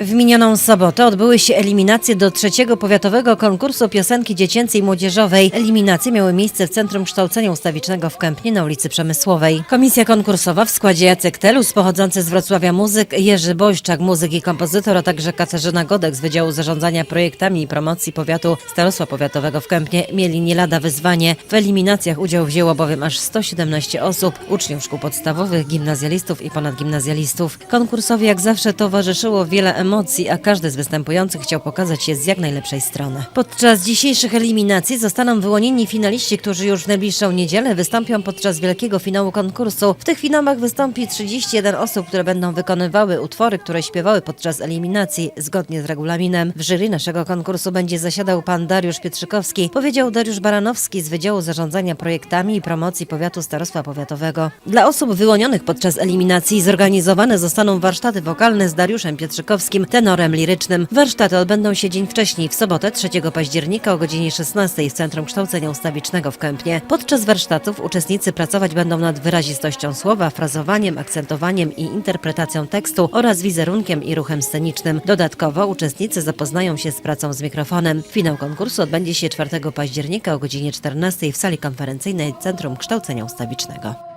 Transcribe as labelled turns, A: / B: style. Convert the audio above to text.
A: W minioną sobotę odbyły się eliminacje do trzeciego powiatowego konkursu piosenki dziecięcej i młodzieżowej. Eliminacje miały miejsce w Centrum Kształcenia Ustawicznego w Kępnie na ulicy Przemysłowej. Komisja konkursowa w składzie Jacek Telus, pochodzący z Wrocławia muzyk, Jerzy Boźczak, muzyk i kompozytor, a także Katarzyna Godek z Wydziału Zarządzania Projektami i Promocji Powiatu Starostwa Powiatowego w Kępnie mieli nie lada wyzwanie. W eliminacjach udział wzięło bowiem aż 117 osób, uczniów szkół podstawowych, gimnazjalistów i ponadgimnazjalistów. Konkursowi jak zawsze towarzyszyło wiele emocji, a każdy z występujących chciał pokazać się z jak najlepszej strony. Podczas dzisiejszych eliminacji zostaną wyłonieni finaliści, którzy już w najbliższą niedzielę wystąpią podczas wielkiego finału konkursu. W tych finałach wystąpi 31 osób, które będą wykonywały utwory, które śpiewały podczas eliminacji zgodnie z regulaminem. W jury naszego konkursu będzie zasiadał pan Dariusz Pietrzykowski, powiedział Dariusz Baranowski z Wydziału Zarządzania Projektami i Promocji Powiatu Starostwa Powiatowego. Dla osób wyłonionych podczas eliminacji zorganizowane zostaną warsztaty wokalne z Dariuszem Pietrzykowskim, tenorem lirycznym. Warsztaty odbędą się dzień wcześniej, w sobotę 3 października o godzinie 16 w Centrum Kształcenia Ustawicznego w Kępnie. Podczas warsztatów uczestnicy pracować będą nad wyrazistością słowa, frazowaniem, akcentowaniem i interpretacją tekstu oraz wizerunkiem i ruchem scenicznym. Dodatkowo uczestnicy zapoznają się z pracą z mikrofonem. Finał konkursu odbędzie się 4 października o godzinie 14 w sali konferencyjnej Centrum Kształcenia Ustawicznego.